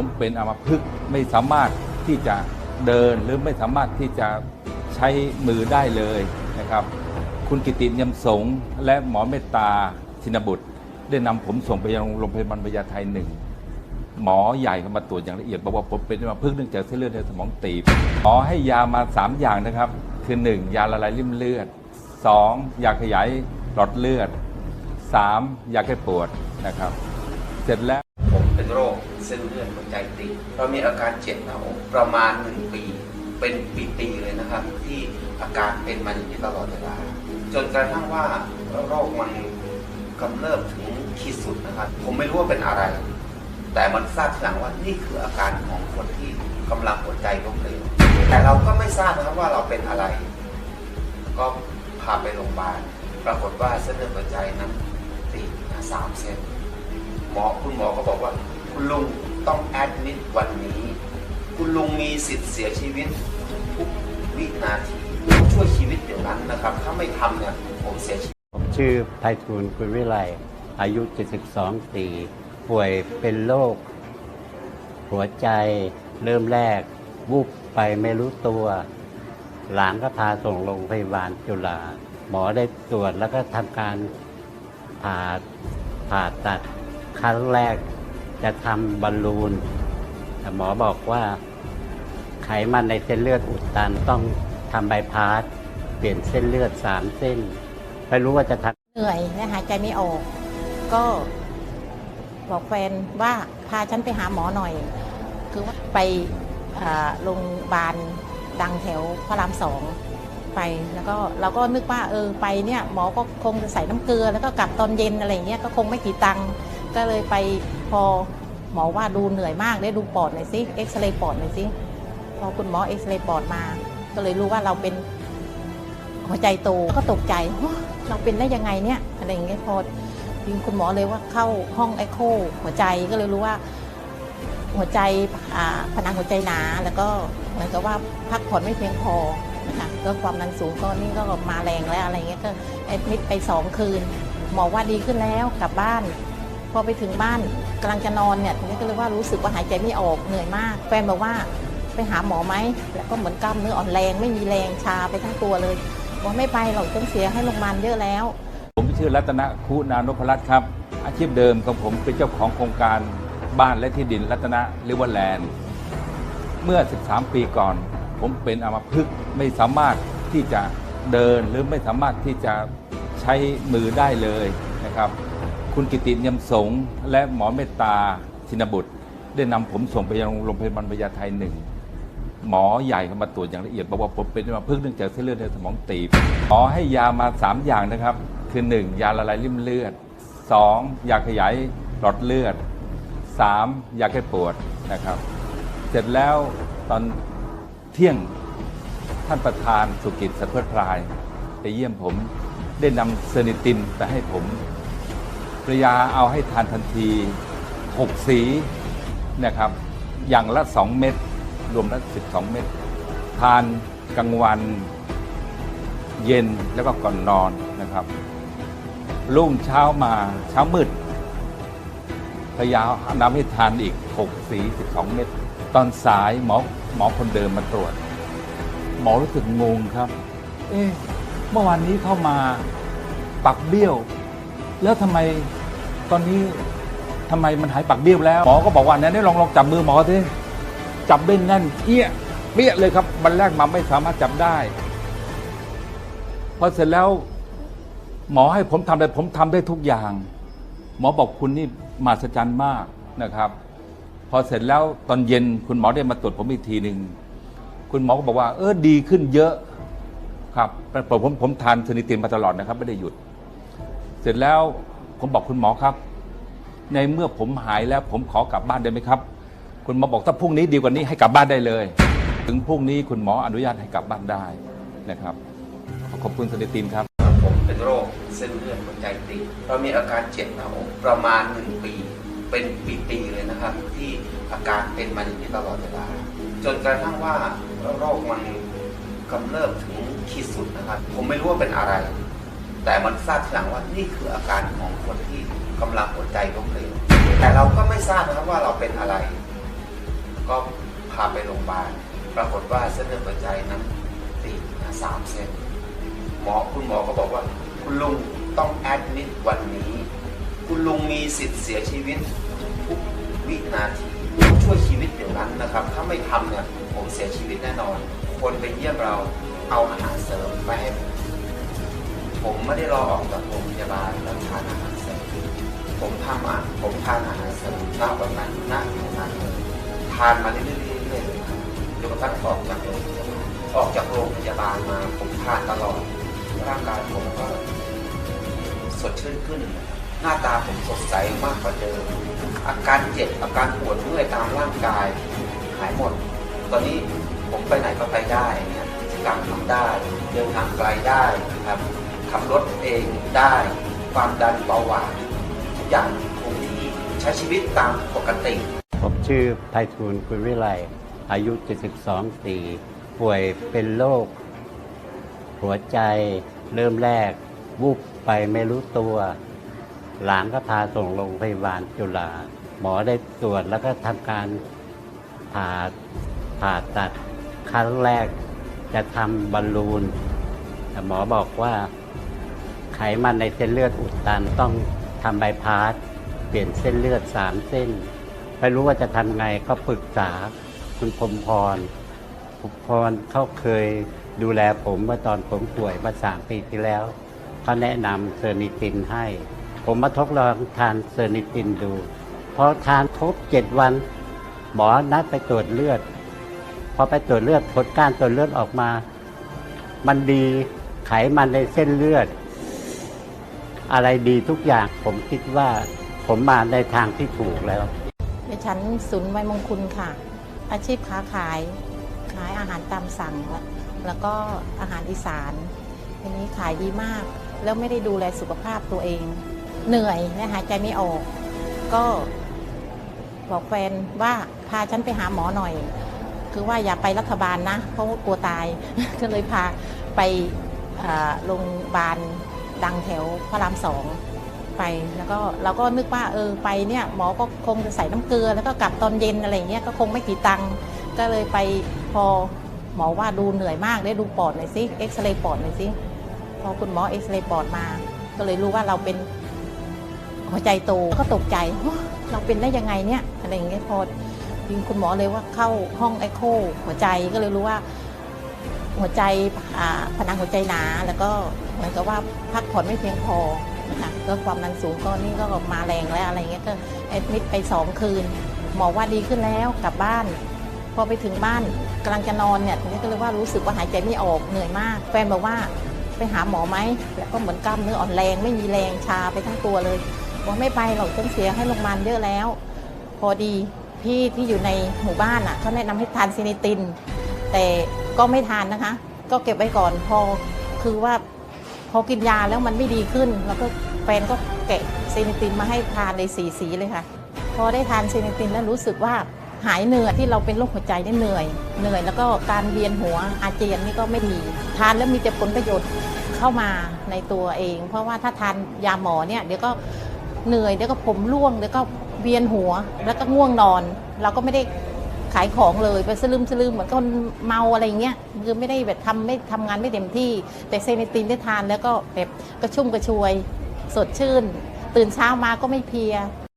ผมเป็นอัมพฤกษ์ไม่สามารถที่จะเดินหรือไม่สามารถที่จะใช้มือได้เลยนะครับ คุณกิติเนียมสงฆ์และหมอเมตตาชินบุตร ได้นำผมส่งไปยังโรงพยาบาลพญาไทหนึ่งหมอใหญ่เข้ามาตรวจอย่างละเอียดบอกว่าผมเป็นอัมพฤกษ์เนื่องจากเส้นเลือดในสมองตีบหมอให้ยามา 3 อย่างนะครับ คือ 1 ยาละลายริ่มเลือด 2 ยาขยายหลอดเลือด 3 ยาแก้ปวดนะครับ เสร็จแล้ว เส้นเลือดหัวใจตีบเรามีอาการเจ็บหน้าอกประมาณหนึ่งปี เป็นปีๆเลยนะครับ ที่อาการเป็นมาอย่างนี้ตลอดเวลา จนกระทั่งว่าโรคมันกำเริบถึงขีดสุดนะครับ ผมไม่รู้ว่าเป็นอะไร แต่มันทราบทีหลังว่านี่คืออาการของคนที่กำลังหัวใจล้มเหลวแต่เราก็ไม่ทราบนะครับว่าเราเป็นอะไร ก็พาไปโรงพยาบาลปรากฏว่าเส้นเลือดหัวใจนั้นตีสามเส้นหมอคุณหมอก็บอกว่า คุณลุงต้องแอดมิดวันนี้ คุณลุงมีสิทธิ์เสียชีวิตทุกวินาทีช่วยชีวิตเดี๋ยวนั้นนะครับ ถ้าไม่ทำเนี่ยผมเสียชีวิตผมชื่อไพฑูรย์คุณวิไลอายุ 72 ปี ป่วยเป็นโรคหัวใจเริ่มแรก วูบไปไม่รู้ตัว หลานก็พาส่งโรงพยาบาลจุฬาหมอได้ตรวจแล้วก็ทำการผ่าผ่าตัดครั้งแรก จะทำบอลลูนแต่หมอบอกว่าไขมันในเส้นเลือดอุดตันต้องทำใบพาสเปลี่ยนเส้นเลือดสามเส้น ไม่รู้ว่าจะทำเหนื่อยและหายใจไม่ออก ก็บอกแฟนว่าพาฉันไปหาหมอหน่อย คือว่าไปโรงพยาบาลดังแถวพระรามสองไปแล้วก็เราก็นึกว่าเออไปเนี่ยหมอก็คงจะใส่น้ำเกลือแล้วก็กลับตอนเย็นอะไรเงี้ยก็คงไม่กี่ตังค์ ก็เลยไปพอหมอว่าดูเหนื่อยมากได้ดูปอดหน่อยสิเอ็กซเรย์ปอดหน่อยสิพอคุณหมอเอ็กซเรย์ปอดมา ก็เลยรู้ว่าเราเป็นหัวใจโตก็ตกใจเราเป็นได้ยังไงเนี่ยอะไรอย่างเงี้ยพอยิงคุณหมอเลยว่าเข้าห้องเอ็กโคหัวใจก็เลยรู้ว่าหัวใจผนังหัวใจหนา แล้วก็เหมือนกับว่าพักผ่อนไม่เพียงพอนะคะก็ความดันสูงก็นี่ก็มาแรงแล้วอะไรเงี้ยก็แอดมิดไปสองคืน หมอว่าดีขึ้นแล้วกลับบ้าน พอไปถึงบ้านกำลังจะนอนเนี่ยทีนี้ก็เลยว่ารู้สึกว่าหายใจไม่ออกเหนื่อยมาก แฟนบอกว่าไปหาหมอไหมแล้วก็เหมือนกล้ามเนื้ออ่อนแรงไม่มีแรงชาไปทั้งตัวเลยบอกไม่ไปหรอกต้องเสียให้โรงพยาบาลเยอะแล้ว ผมชื่อรัตนคุณานพรัตน์ครับ อาชีพเดิมของผมเป็นเจ้าของโครงการบ้านและที่ดินรัตนะริเวอร์แลนด์เมื่อ 13 ปีก่อน ผมเป็นอัมพฤกษ์ไม่สามารถที่จะเดินหรือไม่สามารถที่จะใช้มือได้เลยนะครับ คุณกิติเนียมสงและหมอเมตตาชินบุตร ได้นำผมส่งไปยังโรงพยาบาลพญาไทหนึ่งหมอใหญ่เข้ามาตรวจอย่างละเอียดบอกว่าผมเป็นอัมพฤกษ์เนื่องจากเส้นเลือดในสมองตีบหมอให้ยามา 3 อย่างนะครับ คือ 1 ยาละลายริ่มเลือด 2 ยาขยายหลอดเลือด 3 ยาแก้ปวดนะครับ เสร็จแล้วตอนเที่ยงท่านประธานสุกิจสัตว์เพื่อพลายไปเยี่ยมผมได้นำเซนิตินไปให้ผม ภรรยาเอาให้ทานทันที 6 สีนะครับ อย่างละ 2 เม็ดรวมล้ว12 เม็ดทานกลางวันเย็นแล้วก็ก่อนนอนนะครับ รุ่งเช้ามาเช้ามืดพยานำให้ทานอีก 6 สี 12 เม็ดตอนสายหมอหมอคนเดิมมาตรวจ หมอรู้สึกงงครับ เอ๊ะเมื่อวานนี้เข้ามาปักเบี้ยว แล้วทำไม ตอนนี้ทำไมมันหายปักเบี้ยวแล้วหมอก็บอกว่าเนี่ยลองลองจับมือหมอสิจับได้แน่นเอี้ยเปี้ยเลยครับวันแรกมาไม่สามารถจับได้พอเสร็จแล้ว หมอให้ผมทำอะไรผมทำได้ทุกอย่าง หมอบอกคุณนี่มหัศจรรย์มากนะครับ พอเสร็จแล้วตอนเย็นคุณหมอได้มาตรวจผมอีกทีหนึ่งคุณหมอก็บอกว่า เออดีขึ้นเยอะครับผมผมผมทานเซนิตินมาตลอดนะครับ ไม่ได้หยุด เสร็จแล้ว ผมบอกคุณหมอครับ ในเมื่อผมหายแล้วผมขอกลับบ้านได้ไหมครับ คุณหมอบอกถ้าพรุ่งนี้ดีกว่านี้ให้กลับบ้านได้เลย ถึงพรุ่งนี้คุณหมออนุญาตให้กลับบ้านได้นะครับ ขอบคุณเซนิตินครับ ผมเป็นโรคเส้นเลือดหัวใจตีบเรามีอาการเจ็บหน้าอกประมาณหนึ่งปี เป็นปีๆเลยนะครับ ที่อาการเป็นมาอย่างนี้ตลอดเวลา จนกระทั่งว่าโรคมันกำเริบถึงขีดสุดนะครับ ผมไม่รู้ว่าเป็นอะไร แต่มันทราบทีหลังว่านี่คืออาการของคนที่กำลังหัวใจล้มเหลวแต่เราก็ไม่ทราบนะครับว่าเราเป็นอะไร ก็พาไปโรงพยาบาลปรากฏว่าเส้นเลือดหัวใจนั้นตีนสามเส้นหมอคุณหมอก็บอกว่า คุณลุงต้องแอดมิดวันนี้ คุณลุงมีสิทธิ์เสียชีวิตทุกวินาทีช่วยชีวิตเดี๋ยวนั้นนะครับ ถ้าไม่ทำเนี่ยผมเสียชีวิตแน่นอน คนไปเยี่ยมเราเอาอาหารเสริมไปให้ผม ผมไม่ได้รอออกจากโรงพยาบาลแล้วทานอาหารเสริมผมทำอะผมทานอาหารเสริมณวันนั้นณขณะนั้นเลยทานมาเรื่อยๆเรื่อยๆเลยครับจนกระทั่งออกจากโรงพยาบาลออกจากโรงพยาบาลมา ผมทานตลอดร่างกายผมก็สดชื่นขึ้น หน้าตาผมสดใสมากกว่าเดิมอาการเจ็บอาการปวดเมื่อยตามร่างกายหายหมด ตอนนี้ผมไปไหนก็ไปได้เนี่ยกิจกรรมทำได้ เดินทางไกลได้นะครับ ขับรถเองได้ความดันเบาหวานทุกอย่างคงที่ใช้ชีวิตตามปกติ ผมชื่อไพฑูรย์คุณวิไลอายุ 72 ปีป่วยเป็นโรคหัวใจเริ่มแรก วูบไปไม่รู้ตัว หลานก็พาส่งโรงพยาบาลจุฬาหมอได้ตรวจแล้วก็ทำการผ่าผ่าตัดครั้งแรกจะทำบอลลูนแต่หมอบอกว่า ไขมันในเส้นเลือดอุดตันต้องทำใบพาสเปลี่ยนเส้นเลือดสามเส้น ไม่รู้ว่าจะทำไงก็ปรึกษาคุณพรมพรคุณพรเขาเคยดูแลผมเมื่อตอนผมป่วยมาสามปีที่แล้วเขาแนะนำเซอร์นิตินให้ ผมมาทดลองทานเซอร์นิตินดูพอทานครบเจ็ดวัน หมอนัดไปตรวจเลือด พอไปตรวจเลือดผลการตรวจเลือดออกมา มันดีไขมันในเส้นเลือด อะไรดีทุกอย่างผมคิดว่าผมมาในทางที่ถูกแล้วดิฉันสุนไวยมงคุณค่ะ อาชีพค้าขาย ขายอาหารตามสั่ง แล้วก็อาหารอีสานทีนี้ขายดีมาก แล้วไม่ได้ดูแลสุขภาพตัวเอง เหนื่อยและหายใจไม่ออก ก็บอกแฟนว่าพาฉันไปหาหมอหน่อย คือว่าอย่าไปรัฐบาลนะ เพราะว่ากลัวตาย ก็เลยพาไปโรงพยาบาล ดังแถวพระรามสองไปแล้วก็เราก็นึกว่าเออไปเนี่ยหมอก็คงจะใส่น้ำเกลือ แล้วก็กลับตอนเย็นอะไรเงี้ยก็คงไม่กี่ตังค์ก็เลยไปพอหมอว่าดูเหนื่อยมากได้ดูปอดหน่อยสิเอ็กซเรย์ปอดหน่อยสิพอคุณหมอเอ็กซเรย์ปอดมา ก็เลยรู้ว่าเราเป็นหัวใจโตก็ตกใจเราเป็นได้ยังไงเนี่ยอะไรอย่างเงี้ยพอยิงคุณหมอเลยว่าเข้าห้องไอโคหัวใจก็เลยรู้ว่า หัวใจผนังหัวใจหนา แล้วก็เหมือนกับว่าพักผ่อนไม่เพียงพอนะคะก็ความดันสูงก็นี่ก็มาแรงแล้วอะไรเงี้ยก็แอดมิดไปสองคืนหมอว่าดีขึ้นแล้วกลับบ้าน พอไปถึงบ้านกำลังจะนอนเนี่ยทีนี้ก็เลยว่ารู้สึกว่าหายใจไม่ออกเหนื่อยมาก แฟนบอกว่าไปหาหมอไหมแล้วก็เหมือนกล้ามเนื้ออ่อนแรงไม่มีแรงชาไปทั้งตัวเลยบอกไม่ไปหรอกฉันเสียให้โรงพยาบาลเยอะแล้ว พอดีพี่ที่อยู่ในหมู่บ้านอะเขาแนะนำให้ทานซินิติน แต่ก็ไม่ทานนะคะ ก็เก็บไว้ก่อนพอคือว่าพอกินยาแล้วมันไม่ดีขึ้น แล้วก็แฟนก็แกะเซนิตินมาให้ทานในสีสีเลยค่ะ พอได้ทานเซนิตินแล้วรู้สึกว่าหายเหนื่อยที่เราเป็นโรคหัวใจนี่เหนื่อยเหนื่อย แล้วก็การเวียนหัวอาเจียนนี่ก็ไม่ดีทานแล้วมีแต่ผลประโยชน์เข้ามาในตัวเอง เพราะว่าถ้าทานยาหมอเนี่ยเดี๋ยวก็เหนื่อยเดี๋ยวก็ผมร่วงเดี๋ยวก็เวียนหัวแล้วก็ง่วงนอน เราก็ไม่ได้ ขายของเลยไปสลืมสลืมเหมือนคนเมาอะไรเงี้ยคือไม่ได้แบบทำไม่ทำงานไม่เต็มที่ แต่เซนิตินได้ทานแล้วก็แบบกระชุ่มกระชวย สดชื่น ตื่นเช้ามาก็ไม่เพลีย